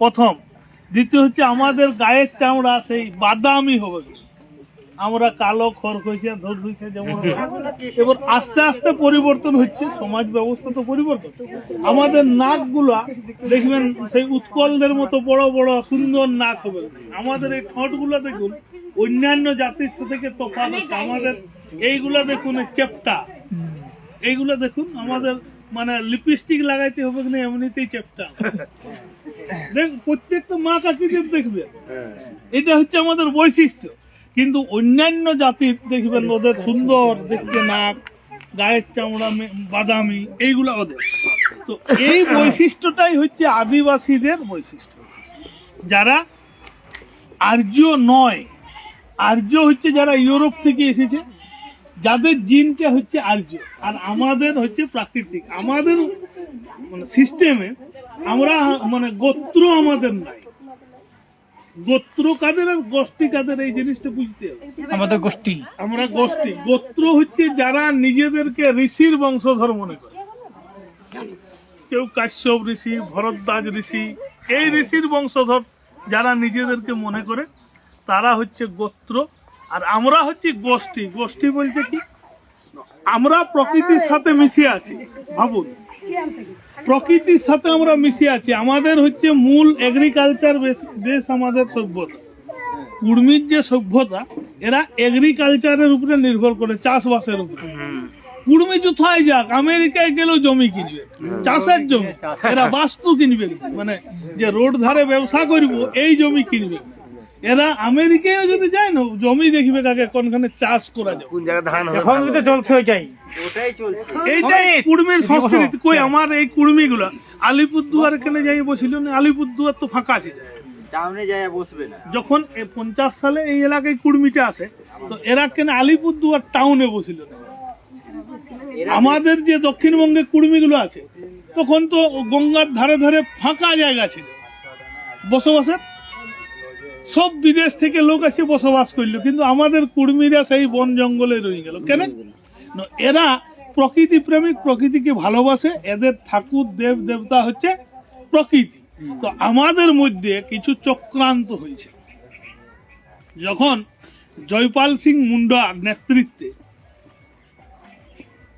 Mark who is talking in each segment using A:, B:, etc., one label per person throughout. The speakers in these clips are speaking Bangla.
A: প্রথম। দ্বিতীয় হচ্ছে আমাদের গায়ের চামড়া সেই বাদামি হবে। আমরা কালো, খড় হয়েছে ধর হয়েছে, যেমন এবার আস্তে আস্তে পরিবর্তন হচ্ছে, সমাজ ব্যবস্থা তো পরিবর্তন। আমাদের নাকগুলা, দেখবেন সেই উৎকলদের মতো বড় বড়, সুন্দর নাক হবে। আমাদের এই ঠোঁটগুলো দেখুন, অন্যান্য জাতির থেকে তফাৎ আমাদের এইগুলা দেখুন চেপটা। এইগুলো দেখুন, আমাদের মানে লিপস্টিক লাগাইতে হবে না এমনিতেই চেপটা। দেখ প্রত্যেকটা মা কাকিদের দেখবে। এটা হচ্ছে আমাদের বৈশিষ্ট্য। কিন্তু অন্যান্য জাতির দেখবেন ওদের সুন্দর দেখতে নাক গায়ের চামড়া বাদামি এইগুলো ওদের। তো এই বৈশিষ্ট্যটাই হচ্ছে আদিবাসীদের বৈশিষ্ট্য। যারা আর্য নয় আর্য হচ্ছে যারা ইউরোপ থেকে এসেছে। যাদের জিনটা হচ্ছে আর্য আর আমাদের হচ্ছে প্রাকৃতিক। আমাদের মানে সিস্টেমে আমরা মানে গোত্র আমাদের নাই। গোত্র কাদের আর গোষ্ঠী কাদের এই জিনিসটা বুঝতে হবে।
B: আমাদের গোষ্ঠী।
A: আমরা গোষ্ঠী। গোত্র হচ্ছে যারা নিজেদেরকে ঋষির বংশধর মনে করে। কেউ কাশ্যপ ঋষি ভরদ্বাজ ঋষি এই ঋষির বংশধর যারা নিজেদেরকে মনে করে তারা হচ্ছে গোত্র। আর আমরা হচ্ছে গোষ্ঠী। গোষ্ঠী বলতে কি? আমরা প্রকৃতির সাথে মিশে আছি। ভাবুন। প্রকৃতির সাথে আমরা মিশে আছি। আমাদের হচ্ছে মূল এগ্রিকালচার বেশ আমাদের সভ্যতা। কুর্মির যে সভ্যতা, এরা এগ্রিকালচারের উপরে নির্ভর করে, চাষবাসের উপরে। কুর্মি কোথায় যাক, আমেরিকায় গেলেও জমি কিনবে। চাষের জমি। এরা বাস্তু কিনবে। মানে যে রোড ধারে ব্যবসা করব, এই জমি কিনবে। এরা আমেরিকায় যদি যায় না জমি দেখবে কাকে কোনখানে চাষ করা যাবে
C: কোন জায়গায় ধান
B: এখন তো চলছে ওইটাই
C: ওটাই চলছে।
A: এইটাই কুর্মির সংস্কৃতি। কই আমার এই কুর্মি গুলা আলিপুরদুয়ার এখানে যাই বসিল না আলিপুরদুয়ার তো ফাঁকা আছে।
C: টাউনে যায় বসবে না।
A: যখন পঞ্চাশ সালে এই এলাকায় কুর্মিটা আসে তো এরা কেন আলিপুরদুয়ার টাউনে বসিল না। আমাদের যে দক্ষিণবঙ্গে কুর্মিগুলো আছে তখন তো গঙ্গার ধারে ধারে ফাঁকা জায়গা ছিল। বসবাসের সব বিদেশ থেকে লোক এসে বসবাস করল কিন্তু আমাদের কুর্মীরা সেই বন জঙ্গলে রয়ে গেল। কেন? এরা প্রকৃতি প্রেমিক প্রকৃতিকে ভালোবাসে এদের ঠাকুর দেব দেবতা হচ্ছে প্রকৃতি। তো আমাদের মধ্যে কিছু চক্রান্ত হয়েছে। যখন জয়পাল সিং মুন্ডার নেতৃত্বে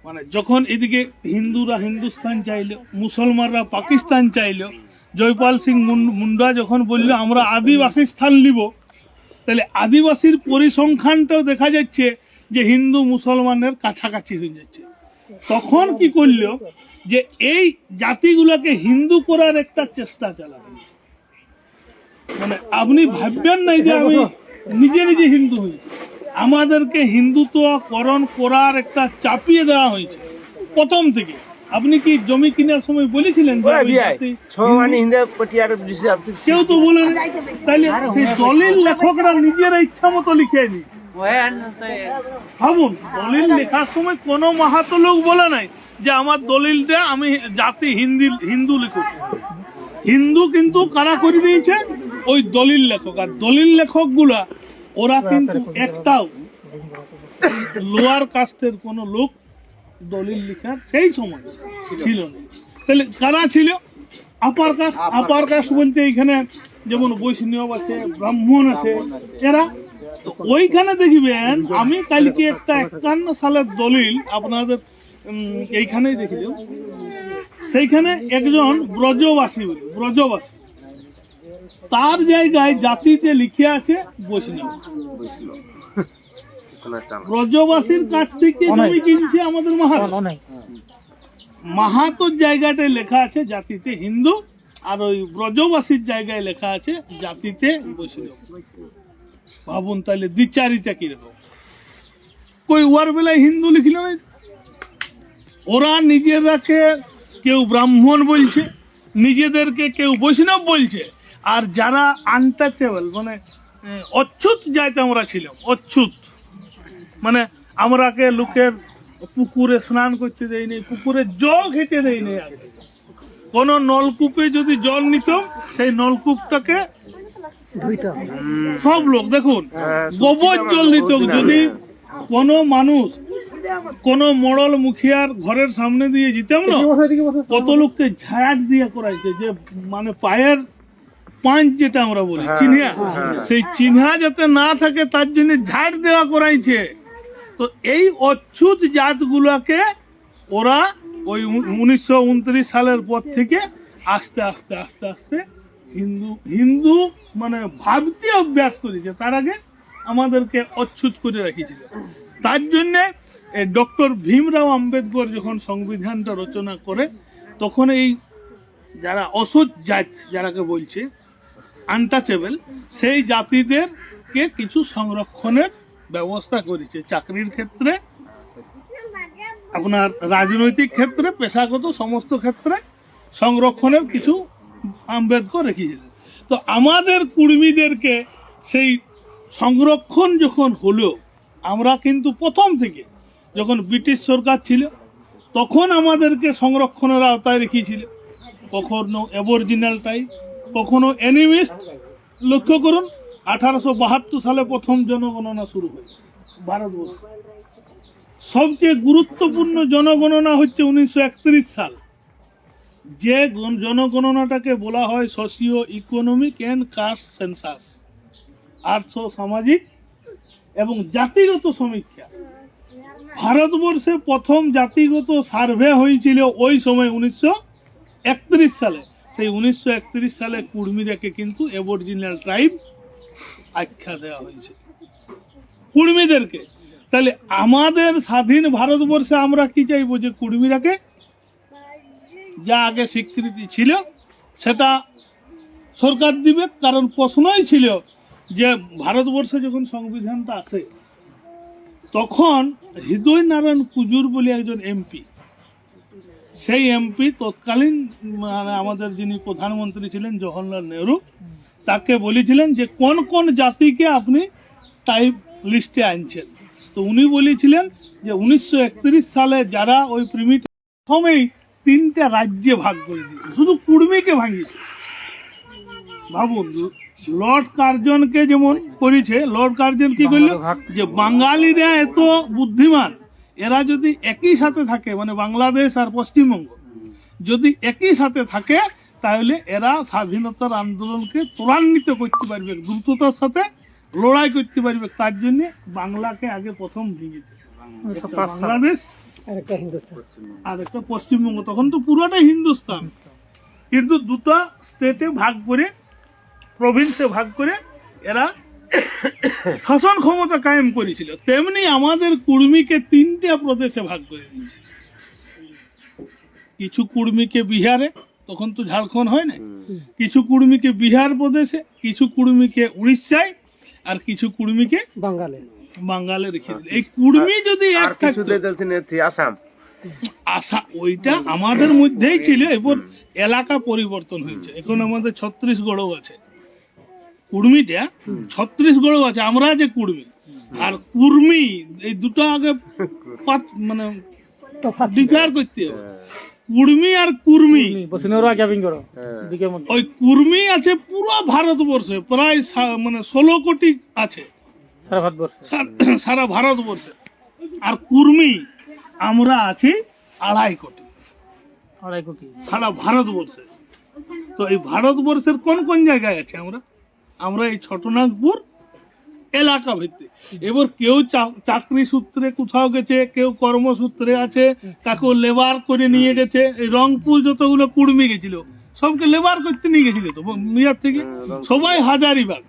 A: মানে যখন এদিকে হিন্দুরা হিন্দুস্তান চাইল মুসলমানরা পাকিস্তান চাইলো জয়পাল সিং মুন- মুন্ডা যখন বলল, আমরা আদিবাসী স্থান নিব। তাহলে আদিবাসীর পরিসংখ্যানটাও দেখা যাচ্ছে যে হিন্দু মুসলমানের কাছাকাছি হয়ে যাচ্ছে। তখন কি করল যে এই জাতিগুলোকে হিন্দু করার একটা চেষ্টা চালাবে মানে আপনি ভাববেন নাই যে আমি নিজে নিজে হিন্দু হয়েছি। আমাদেরকে হিন্দুত্বকরণ করার একটা চাপিয়ে দেওয়া হয়েছে। প্রথম থেকে। আপনি কি জমি কেনার সময় বলেছিলেন কেউ তো বলে না। তাইলে সেই দলিল লেখকরা নিজেরা ইচ্ছা মতো লিখে নি। ভাবুন দলিল লেখার সময় কোনো মাহাতো লোক বলে নাই যে আমার দলিলটা আমি জাতি হিন্দি হিন্দু লিখুক। হিন্দু কিন্তু কারা করে দিয়েছে? ওই দলিল লেখক। আর দলিল লেখকগুলা ওরা কিন্তু একটাও। লোয়ার কাস্টের কোন লোক দলিল লিখার সেই সময় ছিল না। তাহলে কারা ছিল? আপার কাস্ট আপার কাস্ট বলতে এইখানে যেমন বৈষ্ণব আছে ব্রাহ্মণ আছে এরা? তো ওইখানে দেখবেন আমি কালকে একটা একান্ন সালের দলিল আপনাদের এইখানেই দেখিলাম। সেইখানে একজন ব্রজবাসী বলে, ব্রজবাসী। তার জায়গায় জাতিতে লিখে আছে বৈষ্ণব। ব্রজবাসীর কাছ থেকে জমি কিনছে আমাদের মাহাতো মাহাতোর জায়গাটায় লেখা আছে জাতিতে হিন্দু আর ওই ব্রজবাসীর জায়গায় লেখা আছে জাতিতে বৈষ্ণব। ভাবুন তাহলে দ্বিচারিতা কীরকম? কই ওয়ার বেলায় হিন্দু লিখল না? ওরা নিজেরাকে কেউ ব্রাহ্মণ বলছে নিজেদেরকে কেউ বৈষ্ণব বলছে আর যারা আনটাচেবল মানে অচ্ছুত যাইতে আমরা ছিলাম অচ্যুত মানে আমরাকে লোকের পুকুরে স্নান করতে দেয়নি পুকুরে জল খেতে দেয়নি আগে কোন নলকূপে যদি জল নিত সেই নলকূপটাকে সব লোক দেখুন গোবর জল নিত। যদি কোন মানুষ কোন মড়ল মুখিয়ার ঘরের সামনে দিয়ে যেতাম না কত লোককে ঝাঁট দিয়ে করাইছে যে মানে পায়ের পাঁচ যেটা আমরা বলি
C: হ্যাঁ,
A: চিহ্না
C: হ্যাঁ।
A: সেই চিহ্না যাতে না থাকে তার জন্য ঝাড় দেওয়া করাইছে। তো এই অচ্ছুত জাতগুলোকে ওরা ওই উনিশশো উনত্রিশ সালের পর থেকে আস্তে আস্তে আস্তে আস্তে হিন্দু হিন্দু মানে ভাবতে অভ্যাস করেছে। তার আগে আমাদেরকে অচ্ছুত করে রেখেছিল। তার জন্যে ডক্টর ভীমরাও আম্বেদকর যখন সংবিধানটা রচনা করে, তখন এই যারা অসৎ জাত যারাকে বলছে আনটাচেবল সেই জাতিদেরকে কিছু সংরক্ষণের ব্যবস্থা করেছে। চাকরির ক্ষেত্রে, আপনার রাজনৈতিক ক্ষেত্রে, পেশাগত সমস্ত ক্ষেত্রে সংরক্ষণের কিছু আম্বেদকর রেখেছিলেন তো আমাদের কুর্মীদেরকে সেই সংরক্ষণ যখন হলো, আমরা কিন্তু প্রথম থেকে যখন ব্রিটিশ সরকার ছিল, তখন আমাদেরকে সংরক্ষণের আওতায় রেখেছিল। কখনো অ্যাবরিজিনাল টাইপ কখনো অ্যানিমিস্ট লক্ষ্য করুন আঠারোশো বাহাত্তর সালে প্রথম জনগণনা শুরু হয় ভারতবর্ষ সবচেয়ে গুরুত্বপূর্ণ জনগণনা হচ্ছে উনিশশো একত্রিশ সাল। যে জনগণনাটাকে বলা হয় socio economic and caste census আর্থ সামাজিক এবং জাতিগত সমীক্ষা। ভারতবর্ষে প্রথম জাতিগত সার্ভে হয়েছিল ওই সময় উনিশশো একত্রিশ সালে। সেই উনিশশো একত্রিশ সালে কুর্মীদেরকে কিন্তু অ্যাবরিজিনাল ট্রাইব আখ্যা দেওয়া হয়েছে। কুর্মীদেরকে। তাহলে আমাদের স্বাধীন ভারতবর্ষে আমরা কি চাইব যে কুর্মীরাকে যা আগে স্বীকৃতি ছিল, সেটা সরকার দিবে, কারণ প্রশ্নই ছিল যে ভারতবর্ষে যখন সংবিধানটা আসে তখন হৃদয় নারায়ণ কুজুর বলে একজন এমপি, সেই এমপি তৎকালীন মানে আমাদের যিনি প্রধানমন্ত্রী ছিলেন জওহরলাল নেহরু তাকে বলেছিলেন যে কোন কোন জাতিকে আপনি টাইপ লিস্টে আনছেন। তো উনি বলেছিলেন যে উনিশশো সালে যারা ওই প্রিমিট প্রথমেই তিনটা রাজ্যে ভাগ করে দিয়েছে। শুধু কুর্মীকে ভাঙিয়েছে। ভাবুন লর্ড কার্জনকে যেমন করেছে লর্ড কার্জন কি করল? যে বাঙালিরা এত বুদ্ধিমান এরা যদি একই সাথে থাকে মানে বাংলাদেশ আর পশ্চিমবঙ্গ যদি একই সাথে থাকে তাহলে এরা স্বাধীনতার আন্দোলনকে ত্বরান্বিত করতে পারবে দ্রুততার সাথে লড়াই করতে পারবে। তার জন্য বাংলাকে আগে প্রথম ভেঙেছে বাংলাদেশ আর একটা পশ্চিমবঙ্গ। তখন তো পুরোটাই হিন্দুস্তান। কিন্তু দুটো স্টেটে ভাগ করে প্রভিন্সে ভাগ করে এরা শাসন ক্ষমতা কায়েম করেছিল। তেমনি আমাদের কুর্মীকে তিনটে প্রদেশে ভাগ করে দিয়েছে। কিছু কুর্মীকে বিহারে তখন তো ঝাড়খণ্ড হয় না কিছু কুর্মীকে বিহার প্রদেশে কিছু কুর্মীকে উড়িষ্যায় আর কিছু কুর্মীকে
B: বাঙালি।
A: বাঙ্গালে রেখে এই কুর্মী যদি এক থাকতো
C: আসাম।
A: আশা ওইটা আমাদের মধ্যেই ছিল এবার এলাকা পরিবর্তন হয়েছে। এখন আমাদের ছত্রিশগড়ও আছে। কুর্মিটা ছত্রিশগড়ও আছে আমরা যে কুর্মি। আর কুর্মি এই দুটো আগে মানে ডিক্লেয়ার করতে হবে। কুর্মি আর কুর্মি।
B: বসিনরা করো। মধ্যে।
A: ওই কুর্মি আছে পুরো ভারতবর্ষে প্রায় মানে ষোলো কোটি আছে।
B: সারা ভারতবর্ষ।
A: সারা ভারতবর্ষে। আর কুর্মি আমরা আছি আড়াই কোটি।
B: আড়াই কোটি।
A: সারা ভারতবর্ষে। তো এই ভারতবর্ষের কোন কোন জায়গায় আছে আমরা? আমরা এই ছোটনাগপুর এলাকা ভিত্তিক এবার কেউ চাকরি সূত্রে কোথাও গেছে কেউ কর্মসূত্রে আছে কাকেও লেবার করে নিয়ে গেছে। এই রংপুর যতগুলো কুর্মি গেছিল সবকে লেবার করতে নিয়ে গেছিল তো মিয়ার থেকে? সবাই হাজারিবাগ।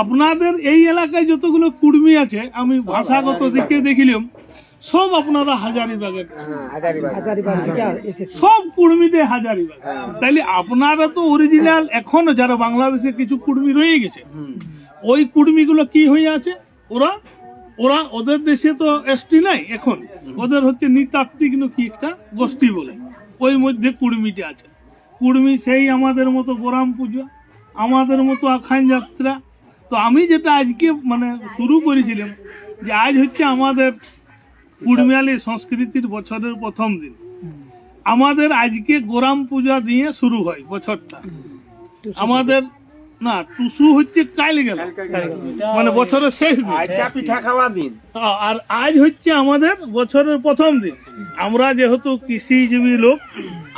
A: আপনাদের এই এলাকায় যতগুলো কুর্মি আছে আমি ভাষাগত দিকে দেখিলাম সব আপনারা
B: হাজারিবাগ এসেছে।
A: সব কুর্মীদের হাজারিবাগ তাইলে আপনারা তো অরিজিনাল এখনও যারা বাংলাদেশে কিছু কুর্মী রয়ে গেছে ওই কুর্মীগুলো কি হয়ে আছে? ওরা ওরা ওদের দেশে তো এসটি নাই এখন। ওদের হচ্ছে নৃতাত্ত্বিক না কি একটা গোষ্ঠী বলে। ওই মধ্যে কুর্মীটা আছে। কুর্মী সেই আমাদের মতো গোরাম পুজো আমাদের মতো আখান যাত্রা। তো আমি যেটা আজকে মানে শুরু করেছিলাম যে আজ হচ্ছে আমাদের কুর্মিয়ালি সংস্কৃতির বছরের প্রথম দিন। আমাদের আজকে গোরাম পূজা দিয়ে শুরু হয় বছরটা। আমাদের না টুসু হচ্ছে কাল গেল মানে বছরের শেষ দিন।
C: পিঠা খাওয়া দিন।
A: আর আজ হচ্ছে আমাদের বছরের প্রথম দিন। আমরা যেহেতু কৃষিজীবী লোক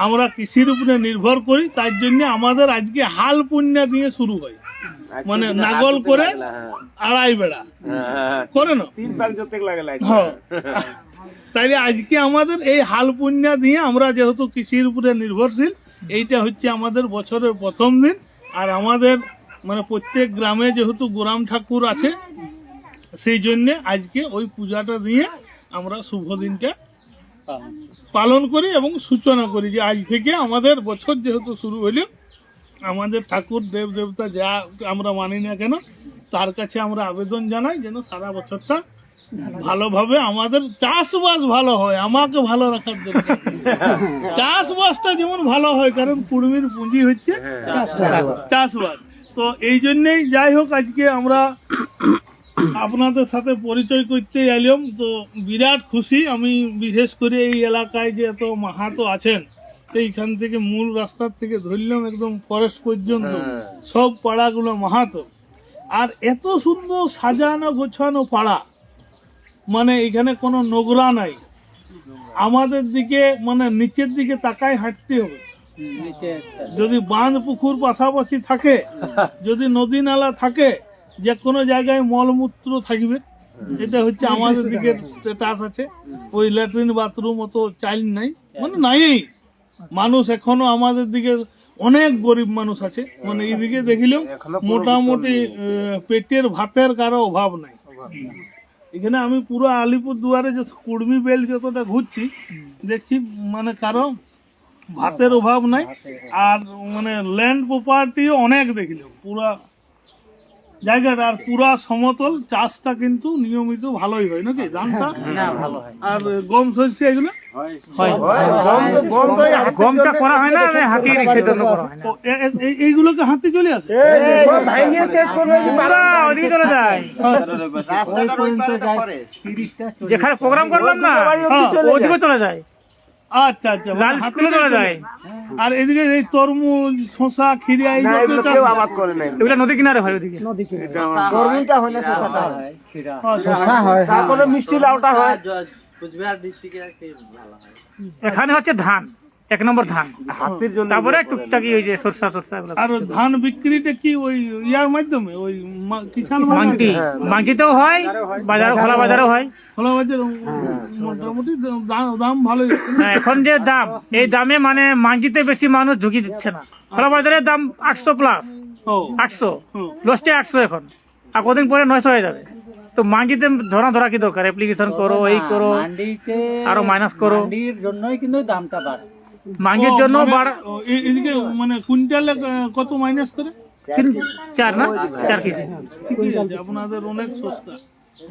A: আমরা কৃষির উপরে নির্ভর করি তার জন্য আমাদের আজকে হাল পুণ্যা দিয়ে শুরু হয়। মানে নাগল করে আড়াই বেড়া। করে না
C: তিন পাক লাগে
A: হ্যাঁ। তাইলে আজকে আমাদের এই হাল পুণ্যা দিয়ে আমরা যেহেতু কৃষির উপরে নির্ভরশীল এইটা হচ্ছে আমাদের বছরের প্রথম দিন। আর আমাদের মানে প্রত্যেক গ্রামে যেহেতু গোরাম ঠাকুর আছে সেই জন্য আজকে ওই পূজাটা দিয়ে আমরা শুভ দিনটা পালন করি এবং সূচনা করি যে আজ থেকে আমাদের বছর যেহেতু শুরু হইল আমাদের ঠাকুর দেব দেবতা যা আমরা মানি না কেন তার কাছে আমরা আবেদন জানাই যেন সারা বছরটা ভালোভাবে আমাদের চাষবাস ভালো হয় আমাকে ভালো রাখার জন্য। চাষবাসটা যেমন ভালো হয় কারণ কুড়মির পুঁজি হচ্ছে চাষবাস। তো এই জন্যেই যাই হোক আজকে আমরা আপনাদের সাথে পরিচয় করতে এলাম। তো বিরাট খুশি আমি বিশেষ করে এই এলাকায় যে এত মাহাতো আছেন এইখান থেকে মূল রাস্তার থেকে ধরলাম একদম ফরেস্ট পর্যন্ত। সব পাড়াগুলো মাহাতো। আর এত সুন্দর সাজানো গোছানো পাড়া। মানে এখানে কোনো নোংরা নাই। আমাদের দিকে মানে নিচের দিকে তাকায় হাঁটতে হবে। যদি বাঁধ পুকুর পাশাপাশি থাকে যদি নদী নালা থাকে যে কোনো জায়গায় মলমূত্র থাকবে। এটা হচ্ছে আমাদের দিকে স্ট্যাটাস আছে। ওই ল্যাট্রিন বাথরুম অত চাইল নাই। মানে নাই মানুষ এখনও আমাদের দিকে অনেক গরিব মানুষ আছে। মানে এদিকে দেখিলেও মোটামুটি পেটের ভাতের কারও অভাব নাই। এখানে আমি পুরো আলিপুর দুয়ারে যে কুর্মি বেল যতটা ঘুরছি দেখছি মানে কারও ভাতের অভাব। নাই। আর মানে ল্যান্ড প্রপার্টিও অনেক দেখিলাম পুরা জায়গাটা আর পুরা সমতল চাষটা কিন্তু নিয়মিত ভালোই হয় নাকি? ধানটা? আর গম শস্য এগুলো?
B: গমটা করা হয় না হাতির হয়
A: এইগুলোকে হাতে চলে আসে?
B: যেখানে প্রোগ্রাম করলাম না
A: হ্যাঁ,
B: ওদিকে চলে যায়।
A: আচ্ছা আচ্ছা
B: লাল স্কুলে চলে যায়।
A: আর এদিকে এই তরমুজ শসা খিরিয়া এই জাতীয় চাষ
C: আবাদ করে নাই।
B: এগুলা নদী কিনারে হয় ওদিকে।
A: আচ্ছা।
C: তারপরে মিষ্টি লাউটা হয়।
B: এখানে হচ্ছে ধান। এক নম্বর ধান।
C: হাতির জন্য
B: তারপরে টুকটাকি ওই যে সরষা সরষা এগুলো
A: আর ধান বিক্রিটা কি ওই ইয়ার মাধ্যমে? ওই কিষান
B: মাংটি। মাংটিতেও হয় বাজার খোলা বাজারও হয়।
A: খোলা বাজার মোটামুটি দাম- দাম ভালোই।
B: হ্যাঁ, এখন যে দাম এই দামে মানে মাংটিতে বেশি মানুষ ঝুঁকি দিচ্ছে না। খোলা বাজারের দাম আটশো প্লাস
A: ও।
B: আটশো। লস্টে আটশো এখন। আর কদিন পরে নয়শো হয়ে যাবে। তো মাংটিতে ধরা ধরা কি দরকার? অ্যাপ্লিকেশন করো এই করো
D: মান্ডিতে
B: আরও মাইনাস করো।
D: জন্যই কিন্তু দামটা বাড়ে
B: মাংটির জন্য
A: মানে- এদিকে মানে কুইন্টালে কত মাইনাস করে?
B: চার না? চার কেজি।
A: আপনাদের অনেক সস্তা।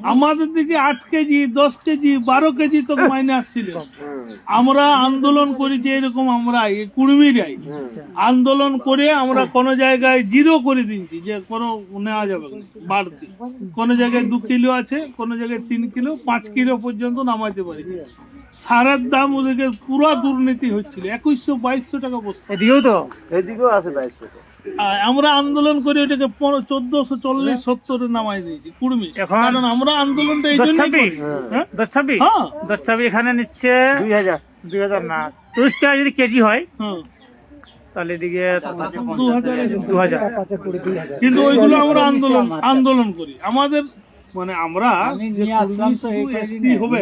A: আমাদের দিকে আট কেজি দশ কেজি বারো কেজি তো মাইনাস ছিল। আমরা আন্দোলন করেছি এরকম আমরা কুড়মি আন্দোলন করে আমরা কোন জায়গায় জিরো করে দিয়েছি যে কোনো নেওয়া যাবে বাড়তি। কোন জায়গায় দু কিলো আছে কোন জায়গায় তিন কিলো পাঁচ কিলো পর্যন্ত নামাইতে পারি। সারের দাম ওদেরকে পুরো দুর্নীতি হচ্ছিল। একুশশো বাইশশো টাকা বসতো।
B: এদিকেও তো?
C: এদিকেও আছে বাইশশো
A: আমরা আন্দোলন করে ওটাকে চোদ্দশো চল্লিশ সত্তরে নামাই দিয়েছি কুড়মি কারণ আমরা আন্দোলনটা এই
B: দশ
A: জন্যই
B: ছাব্বিশ?
A: করি। হ্যাঁ?
B: দশ ছাব্বিশ?
A: হ্যাঁ।
B: এখানে নিচ্ছে?
C: দুই হাজার।
B: দুই হাজার না। চল্লিশ টাকা যদি কেজি হয়
A: হ্যাঁ।
B: তাহলে এদিকে
A: দু হাজার। কিন্তু ওইগুলো আমরা আন্দোলন আন্দোলন করি। আমাদের মানে আমরা হবে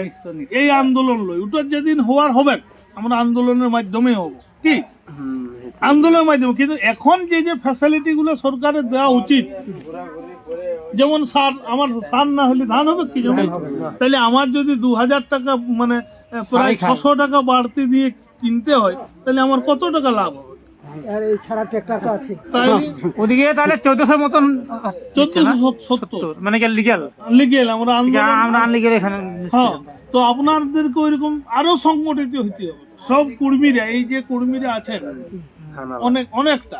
A: এই আন্দোলন লই। ওটার যেদিন হওয়ার হবে আমরা আন্দোলনের মাধ্যমে হব। কি? আন্দোলনের মাধ্যমে। কিন্তু এখন যে যে ফ্যাসিলিটি গুলো সরকারের দেওয়া উচিত যেমন সার আমার সার না হলে ধান হবে কি যেমন তাহলে আমার যদি দু হাজার টাকা মানে প্রায় ছশো টাকা বাড়তি দিয়ে কিনতে হয় তাহলে আমার কত টাকা লাভ হবে? তাই
B: ওদিকে তাহলে চোদ্দশো মতন
A: চোদ্দশো সত্তর।
B: মানে কি লিগেল
A: লিগেল আমরা
B: আমরা আনলিগেল এখানে
A: হ্যাঁ তো আপনাদেরকে ওইরকম আরও সংগঠিত হতে হবে। সব কর্মীরা এই যে কর্মীরা আছেন অনেক অনেকটা।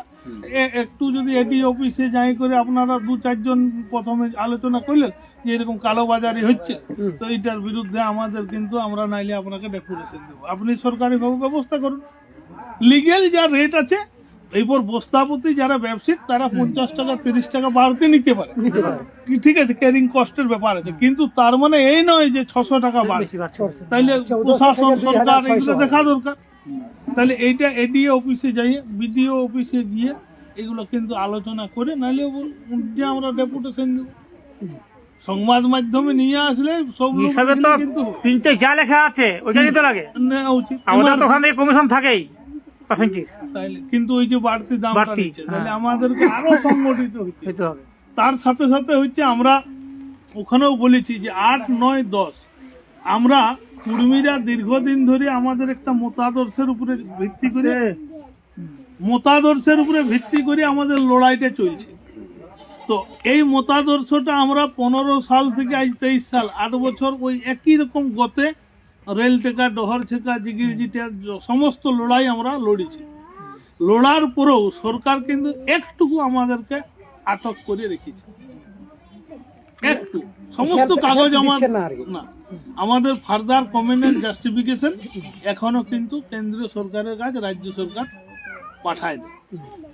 A: একটু যদি এডি অফিসে যাই করে আপনারা দু চারজন প্রথমে আলোচনা করলেন যে এরকম কালোবাজারি হচ্ছে তো এটার বিরুদ্ধে আমাদের কিন্তু আমরা নাইলে আপনাকে ডেপুটেশন দেবো। আপনি সরকারিভাবে ব্যবস্থা করুন। লিগেল যা রেট আছে এইবার বস্তাপতি যারা ব্যবসায়িক তারা পঞ্চাশ টাকা তিরিশ টাকা বাড়তে নিতে পারে। ঠিক আছে ক্যারিং কস্টের ব্যাপার আছে কিন্তু তার মানে এই নয় যে ছশো টাকা বাড়ছে। তাইলে প্রশাসন সরকার এগুলো দেখা দরকার। তাহলে এইটা এডিও অফিসে যাই বিডিও অফিসে গিয়ে এগুলো কিন্তু আলোচনা করে নাহলে যে আমরা ডেপুটেশন দেব। সংবাদ মাধ্যমে নিয়ে আসলে সব
B: হিসাবে তো
A: কিন্তু
B: তিনটে যা লেখা আছে ওইটাই তো লাগে।
A: নেওয়া উচিত।
B: আমাদের তো ওখান কমিশন থাকেই। পার্সেন্টেজ
A: কিন্তু ওই যে বাড়তি দাম
B: বাড়তি,
A: তাহলে
B: হ্যাঁ।
A: আমাদেরকে আরও সংগঠিত
B: দিতে হবে।
A: তার সাথে সাথে হচ্ছে আমরা ওখানেও বলেছি যে আট নয় দশ আমরা কুর্মীরা দীর্ঘদিন ধরে আমাদের একটা মতাদর্শের উপরে ভিত্তি করে মতাদর্শের উপরে ভিত্তি করে আমাদের লড়াইটা চলছে। তো এই মতাদর্শটা আমরা পনেরো সাল থেকে আজ তেইশ সাল আট বছর ওই একই রকম গতে রেল টেকা ডহর ছেকা জিগির জিটা সমস্ত লড়াই আমরা লড়েছি। লড়ার পরেও সরকার কিন্তু একটুকু আমাদেরকে আটক করে রেখেছে। একটু। সমস্ত কাগজ আমার না আমাদের ফার্দার কমেন্ট জাস্টিফিকেশন এখনও কিন্তু কেন্দ্রীয় সরকারের কাছে রাজ্য সরকার পাঠায় দেয়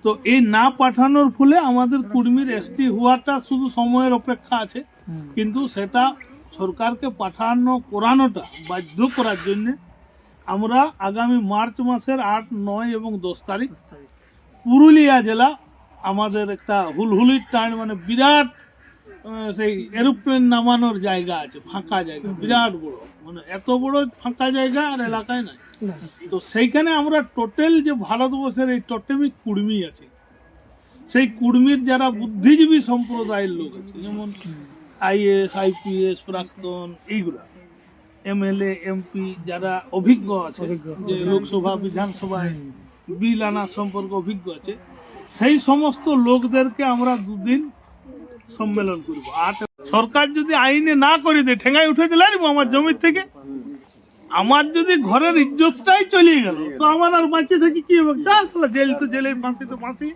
A: তো এই না পাঠানোর ফলে আমাদের কুর্মীর এসটি হওয়াটা শুধু সময়ের অপেক্ষা আছে। কিন্তু সেটা সরকারকে পাঠানো, করানোটা বাধ্য করার জন্য আমরা আগামী মার্চ মাসের আট, নয় এবং দশ তারিখ পুরুলিয়া জেলা আমাদের একটা হুলহুলির টাইম মানে বিরাট সেই এরোপ্লেন নামানোর জায়গা আছে, ফাঁকা জায়গা, বিরাট বড়। মানে এত বড় ফাঁকা জায়গা আর এলাকায় নাই। তো সেইখানে আমরা টোটাল যে ভারতবর্ষের এই টোটেমিক কুর্মি আছে, সেই কুর্মির যারা বুদ্ধিজীবী সম্প্রদায়ের লোক আছে, যেমন আইএস আইপিএস প্রাক্তন এইগুলা। এমএলএ এমপি যারা অভিজ্ঞ আছে যে লোকসভা বিধানসভায় বিল আনার সম্পর্কে অভিজ্ঞ আছে সেই সমস্ত লোকদেরকে আমরা দুদিন সম্মেলন করব। আট সরকার যদি আইনে না করে দেয় ঠেঙ্গায় উঠে দিলে আমার জমির থেকে। আমার যদি ঘরের ইজ্জতটাই চলে গেল তো আমার আর বাঁচিয়ে থাকি কি হবে? জেল তো জেলে ফাঁসি তো ফাঁসি।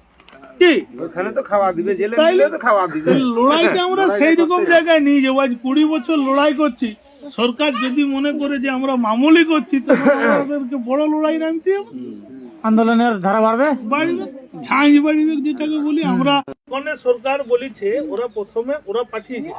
A: কি?
C: ওখানে তো খাওয়া দিবে জেলে দিলে তো খাওয়া দিবে।
A: লড়াইটা আমরা সেই রকম জায়গায় নিয়ে যাব। আজ কুড়ি বছর লড়াই করছি। সরকার যদি মনে করে যে আমরা মামুলি করছি বড় লড়াই নামতে হবে।
B: আন্দোলনের ধারা বাড়বে?
A: বাড়বে। ঝাঁঝ বাড়বে যেটাকে বলি আমরা। মানে সরকার বলেছে ওরা প্রথমে ওরা পাঠিয়েছে